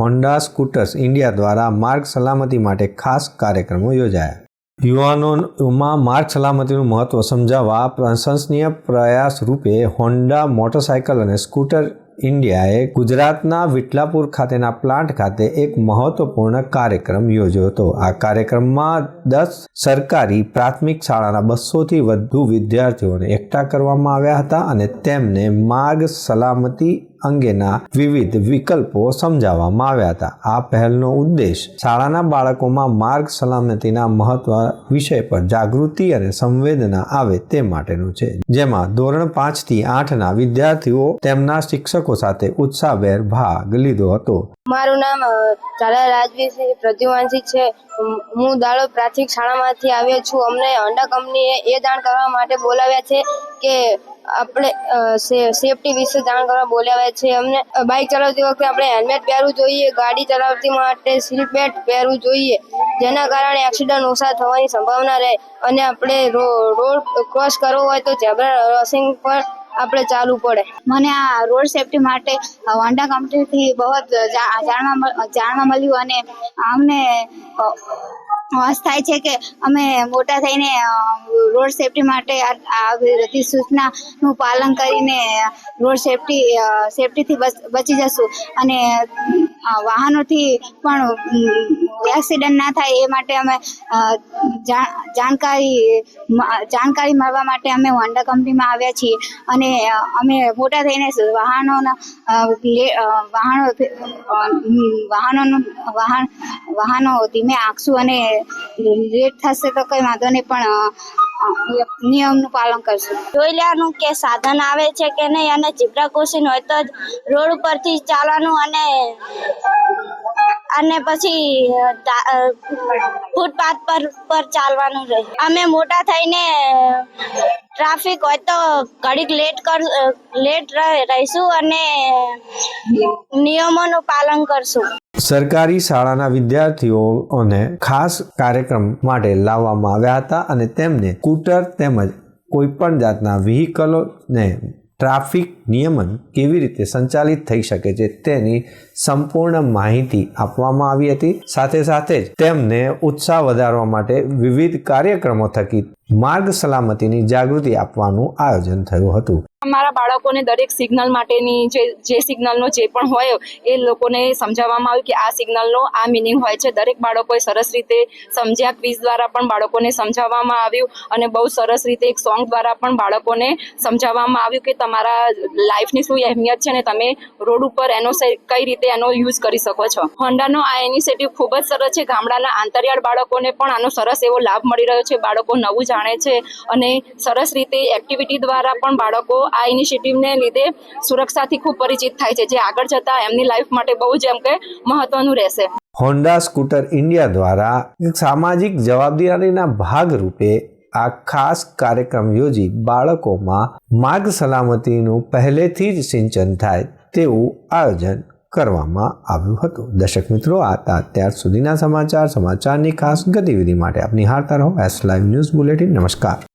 Honda scooters India દ્વારા માર્ગ સલામતી માટે ખાસ કાર્યક્રમો યોજાયા. યુવાનોમાં માર્ગ સલામતીનું મહત્વ સમજાવવા પ્રશંસનીય પ્રયાસ રૂપે હોન્ડા મોટરસાયકલ અને સ્કૂટર ઇન્ડિયાએ ગુજરાતના વિઠલાપુર ખાતેના પ્લાન્ટ ખાતે એક મહત્વપૂર્ણ કાર્યક્રમ યોજ્યો હતો. આ કાર્યક્રમમાં દસ સરકારી પ્રાથમિક શાળાના બસોથી વધુ વિદ્યાર્થીઓને એકઠા કરવામાં આવ્યા હતા અને તેમને માર્ગ સલામતી અંગેના વિવિધ વિકલ્પો સમજાવવામાં આવ્યા હતા. આ પહેલનો ઉદ્દેશ શાળાના બાળકોમાં માર્ગ સલામતીના મહત્વ વિષય પર જાગૃતિ અને સંવેદના આવે તે માટેનું છે. જેમાં ધોરણ પાંચથી આઠના વિદ્યાર્થીઓ તેમના શિક્ષકો સાથે ઉત્સાહભેર ભાગ લીધો હતો. મારું નામ ઝાલા રાજવીર પ્રદ્યુમાનસિંહ છે. હું- દાડો પ્રાથમિક શાળામાંથી આવ્યો છું. અમને હોન્ડા કંપનીએ એ જાણ કરવા માટે બોલાવ્યા છે. કે આપણે સેફટી વિશે જાણ કરવા બોલાવ્યા છે. અમને બાઇક ચલાવતી વખતે આપણે હેલ્મેટ પહેરવું જોઈએ, ગાડી ચલાવતી માટે સીટ પહેરવું જોઈએ, જેના કારણે એક્સિડન્ટ ઓછા થવાની સંભાવના રહે. અને આપણે રોડ ક્રોસ કરવો હોય તો ઝેબ્રા ક્રોસિંગ પર આપણે ચાલવું પડે. મને આ રોડ સેફટી માટે હોન્ડા કંપનીથી બહુ જાણવા જાણવા મળ્યું અને અમને અ, થાય છે કે અમે મોટા થઈને રોડ સેફટી માટે આ બધી સૂચનાનું પાલન કરીને રોડ સેફટી સેફટીથી બચી જશું. અને વાહનોથી પણ એક્સિડન્ટ ના થાય એ માટે અમે જાણકારી જાણકારી મળવા માટે અમે હોન્ડા કંપનીમાં આવ્યા છીએ. અને અમે મોટા થઈને વાહનોના વાહનો વાહનોનું, વાહન, વાહનો ધીમે આંકશું અને લેટ થશે તો કંઈ વાંધો નહીં, પણ નિયમનું પાલન કરશું. જોઈ લેવાનું કે સાધન આવે છે કે નહીં, અને ઝીબ્રા ક્રોસિંગ હોય તો રોડ ઉપરથી ચાલવાનું અને અને પછી ફૂટપાથ પર પર ચાલવાનું રહે. અમે મોટા થઈને, ટ્રાફિક હોય તો ઘડીક લેટ કર લેટ રહે- રહીશું અને નિયમોનું પાલન કરશું. સરકારી શાળાના વિદ્યાર્થીઓને ખાસ કાર્યક્રમ માટે લાવવામાં આવ્યા હતા અને તેમને સ્કૂટર તેમજ કોઈપણ જાતના વ્હીકલોને ટ્રાફિક નિયમન કેવી રીતે સંચાલિત થઈ શકે છે તેની સંપૂર્ણ માહિતી આપવામાં આવી હતી. સાથે સાથે જ તેમને ઉત્સાહ વધારવા માટે વિવિધ કાર્યક્રમો થકી માર્ગ સલામતીની જાગૃતિ આપવાનું આયોજન થયું હતું. અમારા બાળકોને દરેક સિગ્નલ માટેની જે જે સિગ્નલનો જે પણ હોય એ લોકોને સમજાવવામાં આવ્યું કે આ સિગ્નલનો આ મિનિંગ હોય છે. દરેક બાળકોએ સરસ રીતે સમજ્યા ક્વિઝ દ્વારા પણ બાળકોને સમજાવવામાં આવ્યું અને બહુ સરસ રીતે એક સોંગ દ્વારા પણ બાળકોને સમજાવવામાં આવ્યું કે તમારા લાઈફની શું અહેમિયત છે અને તમે રોડ ઉપર એનો કઈ રીતે એનો યુઝ કરી શકો છો. હોન્ડાનો આ ઇનિશિયેટિવ ખૂબ જ સરસ છે. ગામડાના આંતરિયાળ બાળકોને પણ આનો સરસ એવો લાભ મળી રહ્યો છે. બાળકો નવું જાણે છે અને સરસ રીતે એક્ટિવિટી દ્વારા પણ બાળકો આ ઇનિશિયેટિવને લીધે સુરક્ષાથી ખૂબ પરિચિત થાય છે. જે આગળ જતાં એમની લાઈફ માટે બહુ જ એમ કે મહત્વનું રહેશે. હોન્ડા સ્કૂટર ઇન્ડિયા દ્વારા સામાજિક જવાબદારીના ભાગરૂપે આ ખાસ કાર્યક્રમ યોજી બાળકોમાં માર્ગ સલામતીનું પહેલેથી જ સિંચન થાય તેવું આયોજન કરવામાં આવ્યું હતું. દર્શક મિત્રો, આ હતા અત્યાર સુધીના સમાચાર. સમાચારની ખાસ ગતિવિધિ માટે આપની હારતા રહો. એસ લાઈવ ન્યૂઝ બુલેટિન નમસ્કાર.